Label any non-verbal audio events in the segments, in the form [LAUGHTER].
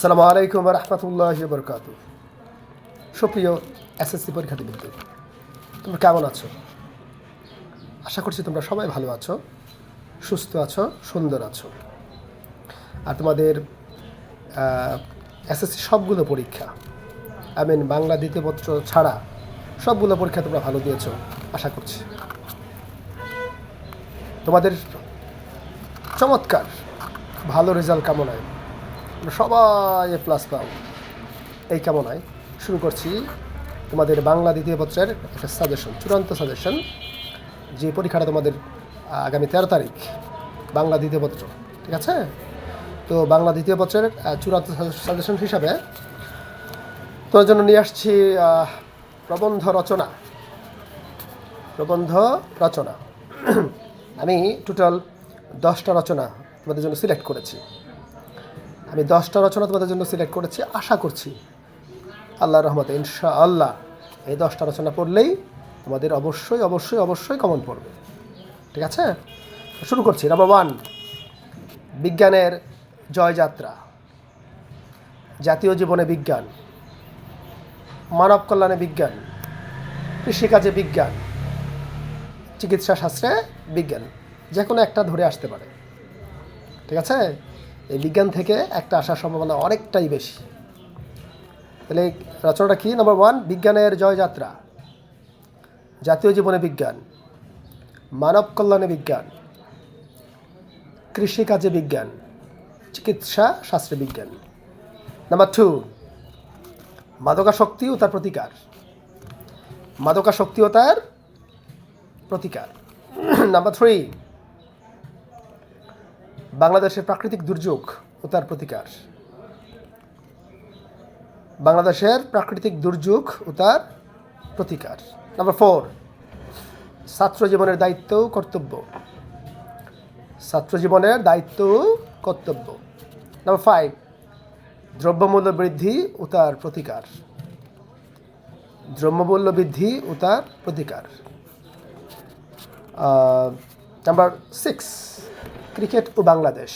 আসসালামু আলাইকুম রহমতুল্লাহ বরকাত সুপ্রিয় এসএসসি পরীক্ষার্থীবৃন্দ তোমরা কেমন আছো? আশা করছি তোমরা সবাই ভালো আছো, সুস্থ আছো, সুন্দর আছো। আর তোমাদের এসএসসি সবগুলো পরীক্ষা, আই মিন বাংলা দ্বিতীয় পত্র ছাড়া সবগুলো পরীক্ষা তোমরা ভালো দিয়েছ, আশা করছি। তোমাদের চমৎকার, ভালো রেজাল্ট কামনায় সবাই প্লাস পাও এই কামনায় শুরু করছি তোমাদের বাংলা দ্বিতীয় পত্রের একটা সাজেশন চূড়ান্ত সাজেশন যে পরীক্ষাটা তোমাদের আগামী তেরো তারিখ, বাংলা দ্বিতীয় পত্র, ঠিক আছে? তো বাংলা দ্বিতীয় পত্রের চূড়ান্ত সাজেশন হিসাবে তোমার জন্য নিয়ে আসছি প্রবন্ধ রচনা। প্রবন্ধ রচনা। [CLEARS THROAT] আমি টোটাল দশটা রচনা তোমাদের জন্য সিলেক্ট করেছি। আমি দশটা রচনা তোমাদের জন্য সিলেক্ট করেছি, আশা করছি আল্লাহর রহমতে ইনশা আল্লাহ এই দশটা রচনা পড়লেই তোমাদের অবশ্যই অবশ্যই অবশ্যই কমন পড়বে। ঠিক আছে? শুরু করছি। নাম্বার ওয়ান বিজ্ঞানের জয়যাত্রা। জাতীয় জীবনে বিজ্ঞান। মানব কল্যাণে বিজ্ঞান। কৃষিকাজে বিজ্ঞান। চিকিৎসা শাস্ত্রে বিজ্ঞান। যে কোনো একটা ধরে আসতে পারে। ঠিক আছে? এই বিজ্ঞান থেকে একটা আসার সম্ভাবনা অনেকটাই বেশি। তাহলে রচনাটা কি? নাম্বার ওয়ান বিজ্ঞানের জয়যাত্রা। জাতীয় জীবনে বিজ্ঞান। মানব কল্যাণে বিজ্ঞান। কৃষিকাজে বিজ্ঞান। চিকিৎসা শাস্ত্রে বিজ্ঞান। নাম্বার টু মাদকাশক্তি ও তার প্রতিকার। মাদকাশক্তি ও তার প্রতিকার। [CLEARS THROAT] নাম্বার থ্রি বাংলাদেশের প্রাকৃতিক দুর্যোগ ও তার প্রতিকার। বাংলাদেশের প্রাকৃতিক দুর্যোগ ও তার প্রতিকার। নাম্বার ফোর, ছাত্র জীবনের দায়িত্ব কর্তব্য। ছাত্র জীবনের দায়িত্ব কর্তব্য। নাম্বার ফাইভ, দ্রব্যমূল্য বৃদ্ধি ও তার প্রতিকার। দ্রব্যমূল্য বৃদ্ধি ও তার প্রতিকার। নাম্বার সিক্স ক্রিকেট ও বাংলাদেশ?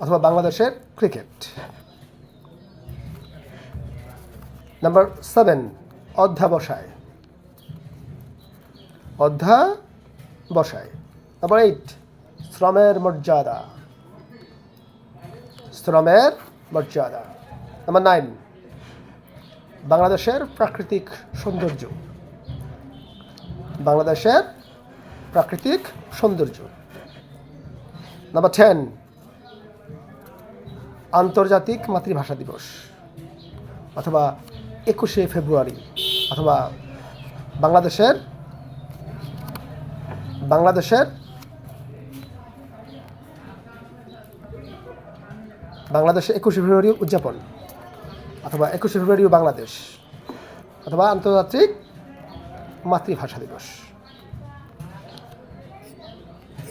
অথবা বাংলাদেশের ক্রিকেট? নাম্বার সেভেন, অধ্যাবসায়। অধ্যাবসায়। নাম্বার এইট, শ্রমের মর্যাদা। শ্রমের মর্যাদা। নাম্বার নাইন, বাংলাদেশের প্রাকৃতিক সৌন্দর্য। বাংলাদেশের প্রাকৃতিক সৌন্দর্য। নাম্বার টেন আন্তর্জাতিক মাতৃভাষা দিবস। অথবা একুশে ফেব্রুয়ারি, অথবা বাংলাদেশের বাংলাদেশের, বাংলাদেশে একুশে ফেব্রুয়ারি উদযাপন, অথবা একুশে ফেব্রুয়ারি বাংলাদেশ, অথবা আন্তর্জাতিক মাতৃভাষা দিবস।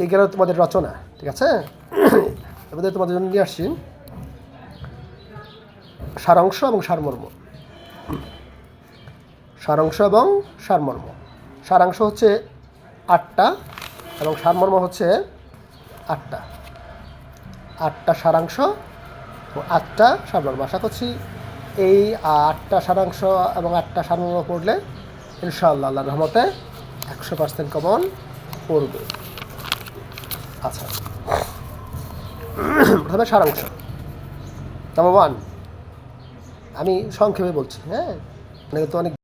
এই গেল তোমাদের রচনা, ঠিক আছে? এবারে তোমাদের জন্য নিয়ে আসছি। সারাংশ এবং সারমর্ম। সারাংশ এবং সারমর্ম। সারাংশ হচ্ছে আটটা এবং সারমর্ম হচ্ছে আটটা। আটটা সারাংশ ও আটটা সারমর্ম। আশা করছি এই আটটা সারাংশ এবং আটটা সারমর্ম পড়লে ইনশাআল্লাহ আল্লাহর রহমতে একশো পার্সেন্ট কমন পড়বে। আচ্ছা। প্রথমে সারাংশ নাম্বার ওয়ান আমি সংক্ষেপে বলছি হ্যাঁ? অনেকে তো অনেক